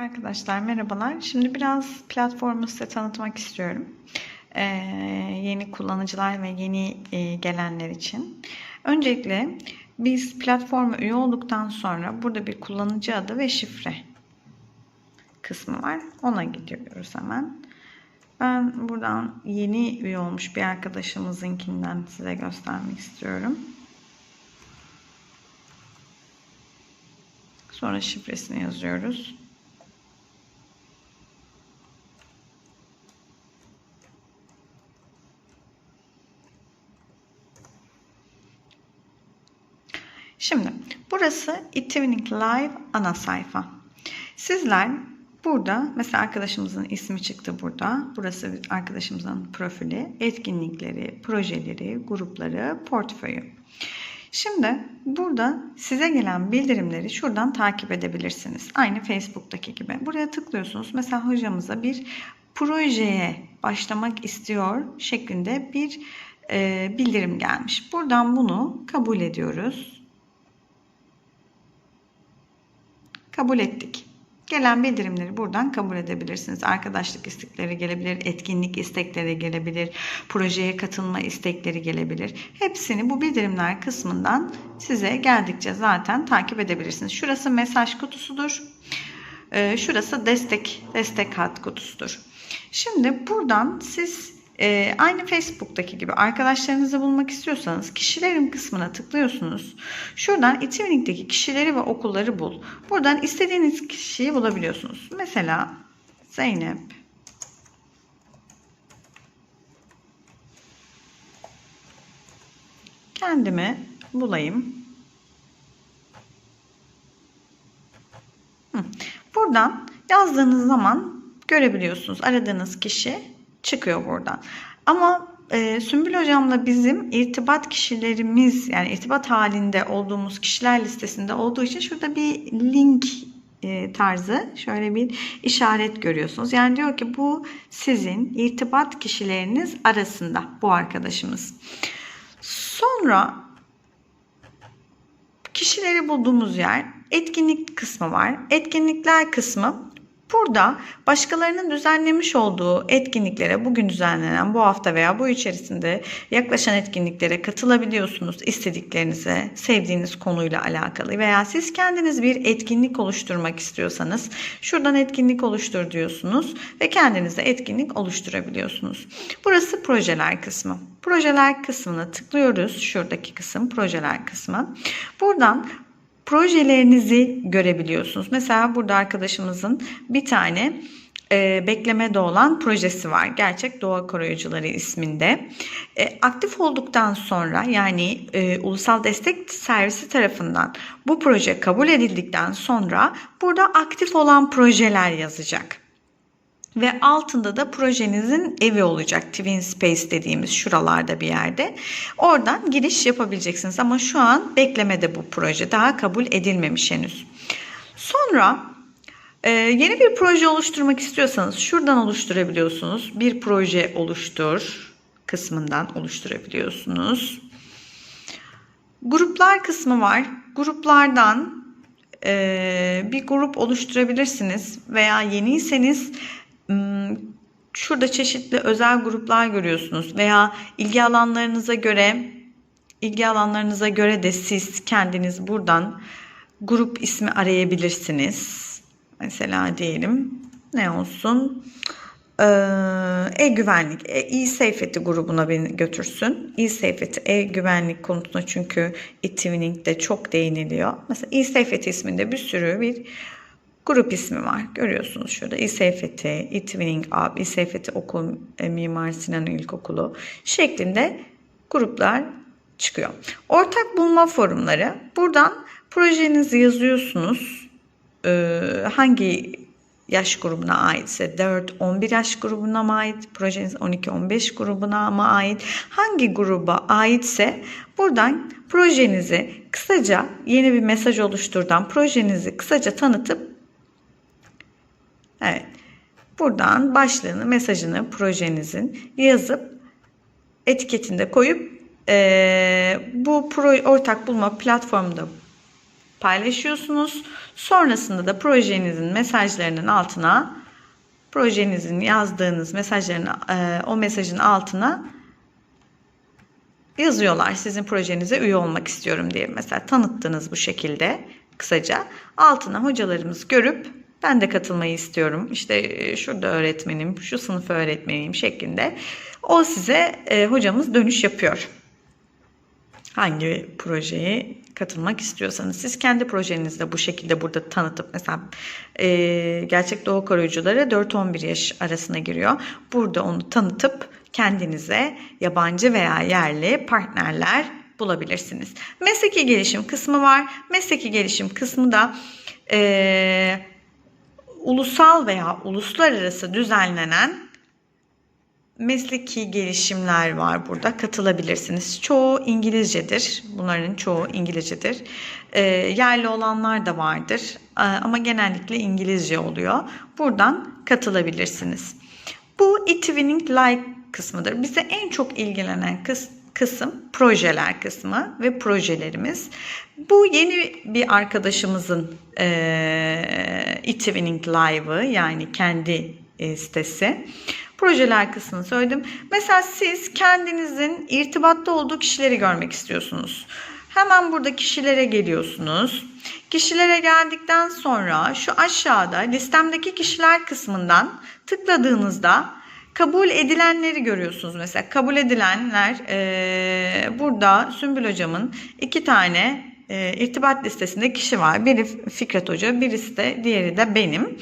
Arkadaşlar merhabalar. Şimdi biraz platformu size tanıtmak istiyorum. Ee, yeni kullanıcılar ve yeni e, gelenler için. Öncelikle biz platforma üye olduktan sonra burada bir kullanıcı adı ve şifre kısmı var. Ona gidiyoruz hemen. Ben buradan yeni üye olmuş bir arkadaşımızınkinden size göstermek istiyorum. Sonra şifresini yazıyoruz. Şimdi burası eTwinning Live ana sayfa. Sizler burada mesela arkadaşımızın ismi çıktı burada. Burası arkadaşımızın profili, etkinlikleri, projeleri, grupları, portföyü. Şimdi burada size gelen bildirimleri şuradan takip edebilirsiniz. Aynı Facebook'taki gibi. Buraya tıklıyorsunuz. Mesela hocamıza bir projeye başlamak istiyor şeklinde bir e, bildirim gelmiş. Buradan bunu kabul ediyoruz. Kabul ettik. Gelen bildirimleri buradan kabul edebilirsiniz. Arkadaşlık istekleri gelebilir, etkinlik istekleri gelebilir, projeye katılma istekleri gelebilir. Hepsini bu bildirimler kısmından size geldikçe zaten takip edebilirsiniz. Şurası mesaj kutusudur. Ee, şurası destek, destek hat kutusudur. Şimdi buradan siz ee, aynı Facebook'taki gibi arkadaşlarınızı bulmak istiyorsanız kişilerin kısmına tıklıyorsunuz. Şuradan eTwinning'deki kişileri ve okulları bul. Buradan istediğiniz kişiyi bulabiliyorsunuz. Mesela Zeynep kendimi bulayım. Buradan yazdığınız zaman görebiliyorsunuz. Aradığınız kişi çıkıyor buradan. Ama e, Sümbül Hocam'la bizim irtibat kişilerimiz yani irtibat halinde olduğumuz kişiler listesinde olduğu için şurada bir link e, tarzı şöyle bir işaret görüyorsunuz. Yani diyor ki bu sizin irtibat kişileriniz arasında bu arkadaşımız. Sonra kişileri bulduğumuz yer etkinlik kısmı var. Etkinlikler kısmı Burada başkalarının düzenlemiş olduğu etkinliklere, bugün düzenlenen bu hafta veya bu içerisinde yaklaşan etkinliklere katılabiliyorsunuz istediklerinize, sevdiğiniz konuyla alakalı veya siz kendiniz bir etkinlik oluşturmak istiyorsanız şuradan etkinlik oluştur diyorsunuz ve kendinize etkinlik oluşturabiliyorsunuz. Burası projeler kısmı. Projeler kısmına tıklıyoruz. Şuradaki kısım projeler kısmı. Buradan projelerinizi görebiliyorsunuz. Mesela burada arkadaşımızın bir tane e, beklemede olan projesi var. Gerçek Doğa Koruyucuları isminde. E, aktif olduktan sonra yani e, Ulusal Destek Servisi tarafından bu proje kabul edildikten sonra burada aktif olan projeler yazacak ve altında da projenizin evi olacak. Twin Space dediğimiz şuralarda bir yerde. Oradan giriş yapabileceksiniz ama şu an beklemede bu proje. Daha kabul edilmemiş henüz. Sonra e, yeni bir proje oluşturmak istiyorsanız şuradan oluşturabiliyorsunuz. Bir proje oluştur kısmından oluşturabiliyorsunuz. Gruplar kısmı var. Gruplardan e, bir grup oluşturabilirsiniz veya yeniyseniz şurada çeşitli özel gruplar görüyorsunuz veya ilgi alanlarınıza göre ilgi alanlarınıza göre de siz kendiniz buradan grup ismi arayabilirsiniz. Mesela diyelim ne olsun? Ee, e-güvenlik, e-safety grubuna beni götürsün. E-safety, e-güvenlik konusunda çünkü e-twining'de çok değiniliyor. Mesela e-safety isminde bir sürü bir grup ismi var. Görüyorsunuz şurada İSFT, İTwinning Ab, İSFT Okul e, Mimar Sinan İlkokulu şeklinde gruplar çıkıyor. Ortak bulma forumları. Buradan projenizi yazıyorsunuz. Ee, hangi yaş grubuna aitse 4-11 yaş grubuna mı ait, projeniz 12-15 grubuna mı ait, hangi gruba aitse buradan projenizi kısaca yeni bir mesaj oluşturdan projenizi kısaca tanıtıp Evet. Buradan başlığını, mesajını, projenizin yazıp etiketinde koyup e, bu pro, ortak bulma platformunda paylaşıyorsunuz. Sonrasında da projenizin mesajlarının altına projenizin yazdığınız mesajların e, o mesajın altına yazıyorlar. Sizin projenize üye olmak istiyorum diye mesela tanıttınız bu şekilde kısaca. Altına hocalarımız görüp ben de katılmayı istiyorum. İşte e, şurada öğretmenim, şu sınıf öğretmeniyim şeklinde. O size e, hocamız dönüş yapıyor. Hangi projeye katılmak istiyorsanız siz kendi projenizde bu şekilde burada tanıtıp mesela e, gerçek doğa koruyucuları 4-11 yaş arasına giriyor. Burada onu tanıtıp kendinize yabancı veya yerli partnerler bulabilirsiniz. Mesleki gelişim kısmı var. Mesleki gelişim kısmı da e, ulusal veya uluslararası düzenlenen mesleki gelişimler var burada. Katılabilirsiniz. Çoğu İngilizcedir. Bunların çoğu İngilizcedir. E, yerli olanlar da vardır. E, ama genellikle İngilizce oluyor. Buradan katılabilirsiniz. Bu e-twinning like kısmıdır. Bize en çok ilgilenen kısım kısım projeler kısmı ve projelerimiz. Bu yeni bir arkadaşımızın e, e-twinning live'ı yani kendi e, sitesi. Projeler kısmını söyledim. Mesela siz kendinizin irtibatta olduğu kişileri görmek istiyorsunuz. Hemen burada kişilere geliyorsunuz. Kişilere geldikten sonra şu aşağıda listemdeki kişiler kısmından tıkladığınızda kabul edilenleri görüyorsunuz. Mesela kabul edilenler e, burada Sümbül hocamın iki tane e, irtibat listesinde kişi var. Biri Fikret Hoca, birisi de diğeri de benim.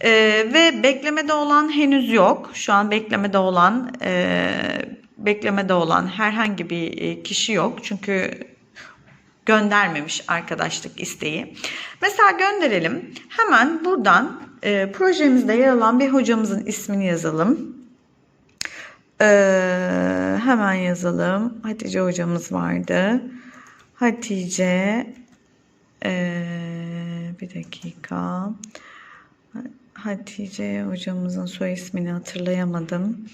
Ee, ve beklemede olan henüz yok. Şu an beklemede olan e, beklemede olan herhangi bir e, kişi yok. Çünkü göndermemiş arkadaşlık isteği. Mesela gönderelim. Hemen buradan e, projemizde yer alan bir hocamızın ismini yazalım. E, hemen yazalım. Hatice hocamız vardı. Hatice e, bir dakika. Hatice hocamızın soy ismini hatırlayamadım.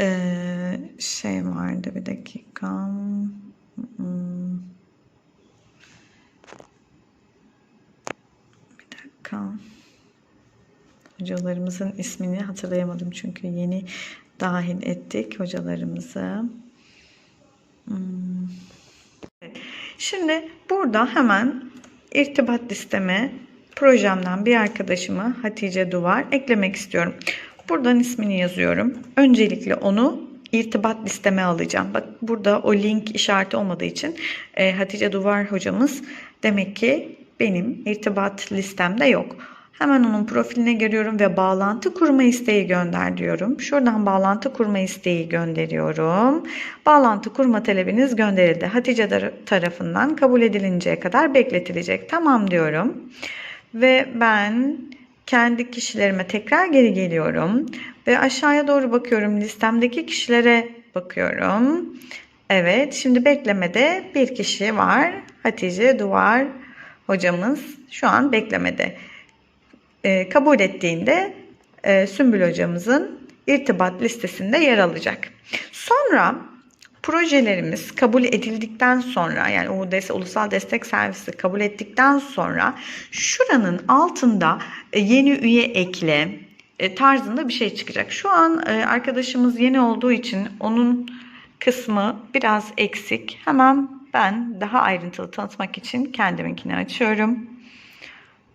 Ee, şey vardı bir dakika. Hmm. Bir dakika. Hocalarımızın ismini hatırlayamadım çünkü yeni dahil ettik hocalarımızı. Hmm. Şimdi burada hemen irtibat listeme projemden bir arkadaşımı Hatice Duvar eklemek istiyorum. Buradan ismini yazıyorum. Öncelikle onu irtibat listeme alacağım. Bak burada o link işareti olmadığı için e, Hatice Duvar hocamız demek ki benim irtibat listemde yok. Hemen onun profiline giriyorum ve bağlantı kurma isteği gönder diyorum. Şuradan bağlantı kurma isteği gönderiyorum. Bağlantı kurma talebiniz gönderildi. Hatice tarafından kabul edilinceye kadar bekletilecek. Tamam diyorum. Ve ben kendi kişilerime tekrar geri geliyorum. Ve aşağıya doğru bakıyorum. Listemdeki kişilere bakıyorum. Evet şimdi beklemede bir kişi var. Hatice Duvar hocamız şu an beklemede. E, kabul ettiğinde e, Sümbül hocamızın irtibat listesinde yer alacak. Sonra projelerimiz kabul edildikten sonra yani UDS Ulusal Destek Servisi kabul ettikten sonra şuranın altında e, yeni üye ekle e, tarzında bir şey çıkacak. Şu an arkadaşımız yeni olduğu için onun kısmı biraz eksik. Hemen ben daha ayrıntılı tanıtmak için kendiminkini açıyorum.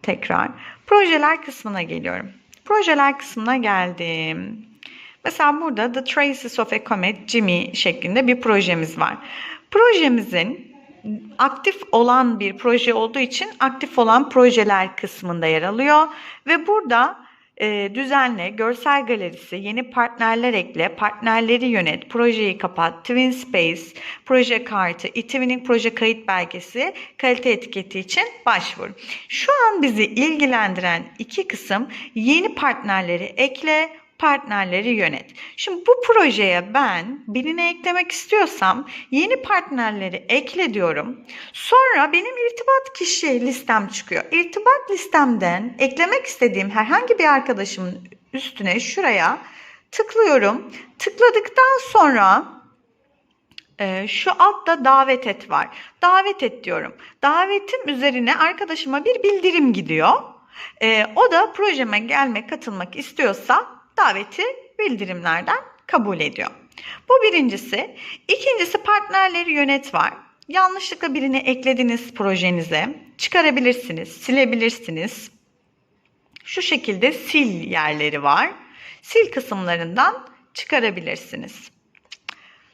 Tekrar projeler kısmına geliyorum. Projeler kısmına geldim. Mesela burada The Traces of a Comet Jimmy şeklinde bir projemiz var. Projemizin aktif olan bir proje olduğu için aktif olan projeler kısmında yer alıyor ve burada e, düzenle, görsel galerisi, yeni partnerler ekle, partnerleri yönet, projeyi kapat, Twin Space, proje kartı, e-twinning proje kayıt belgesi, kalite etiketi için başvur. Şu an bizi ilgilendiren iki kısım yeni partnerleri ekle, partnerleri yönet. Şimdi bu projeye ben birini eklemek istiyorsam yeni partnerleri ekle diyorum. Sonra benim irtibat kişi listem çıkıyor. İrtibat listemden eklemek istediğim herhangi bir arkadaşımın üstüne şuraya tıklıyorum. Tıkladıktan sonra Ee, şu altta davet et var. Davet et diyorum. Davetim üzerine arkadaşıma bir bildirim gidiyor. Ee, o da projeme gelmek, katılmak istiyorsa daveti bildirimlerden kabul ediyor. Bu birincisi. İkincisi partnerleri yönet var. Yanlışlıkla birini eklediniz projenize. Çıkarabilirsiniz, silebilirsiniz. Şu şekilde sil yerleri var. Sil kısımlarından çıkarabilirsiniz.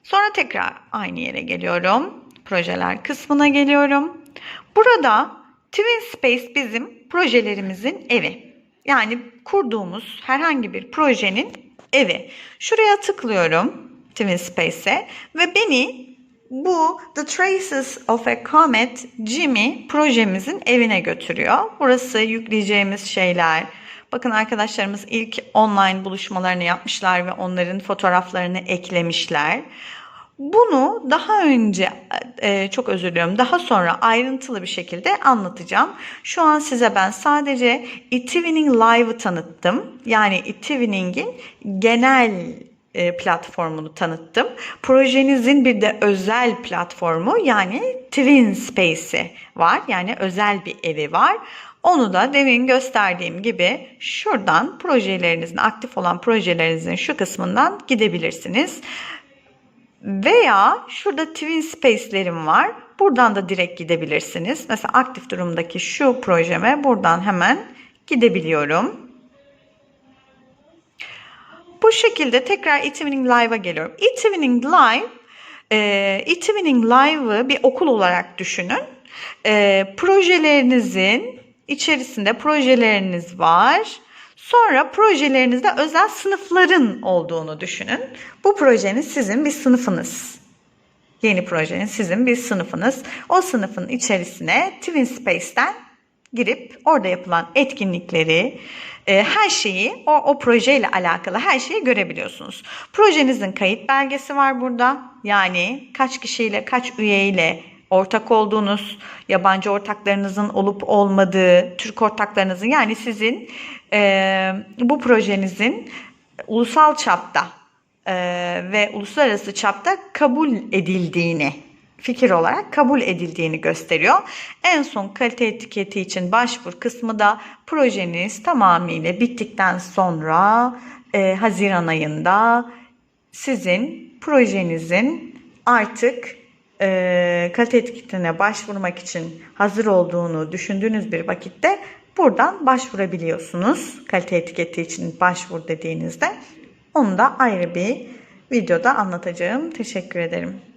Sonra tekrar aynı yere geliyorum. Projeler kısmına geliyorum. Burada Twin Space bizim projelerimizin evi. Yani kurduğumuz herhangi bir projenin evi. Şuraya tıklıyorum Twin Space'e ve beni bu The Traces of a Comet Jimmy projemizin evine götürüyor. Burası yükleyeceğimiz şeyler. Bakın arkadaşlarımız ilk online buluşmalarını yapmışlar ve onların fotoğraflarını eklemişler. Bunu daha önce e, çok özür diliyorum daha sonra ayrıntılı bir şekilde anlatacağım. Şu an size ben sadece eTwinning Live'ı tanıttım. Yani eTwinning'in genel e, platformunu tanıttım. Projenizin bir de özel platformu yani Twin Space'i var. Yani özel bir evi var. Onu da demin gösterdiğim gibi şuradan projelerinizin aktif olan projelerinizin şu kısmından gidebilirsiniz. Veya şurada Twin Space'lerim var. Buradan da direkt gidebilirsiniz. Mesela aktif durumdaki şu projeme buradan hemen gidebiliyorum. Bu şekilde tekrar eTwinning Live'a geliyorum. eTwinning Live, e, eTwinning Live'ı bir okul olarak düşünün. E, projelerinizin içerisinde projeleriniz var. Sonra projelerinizde özel sınıfların olduğunu düşünün. Bu projeniz sizin bir sınıfınız. Yeni projeniz sizin bir sınıfınız. O sınıfın içerisine Twin Space'ten girip orada yapılan etkinlikleri, e, her şeyi o, o projeyle alakalı her şeyi görebiliyorsunuz. Projenizin kayıt belgesi var burada. Yani kaç kişiyle, kaç üyeyle ortak olduğunuz, yabancı ortaklarınızın olup olmadığı, Türk ortaklarınızın yani sizin e, bu projenizin ulusal çapta e, ve uluslararası çapta kabul edildiğini fikir olarak kabul edildiğini gösteriyor. En son kalite etiketi için başvur kısmı da projeniz tamamıyla bittikten sonra e, Haziran ayında sizin projenizin artık e, kalite etiketine başvurmak için hazır olduğunu düşündüğünüz bir vakitte buradan başvurabiliyorsunuz. Kalite etiketi için başvur dediğinizde onu da ayrı bir videoda anlatacağım. Teşekkür ederim.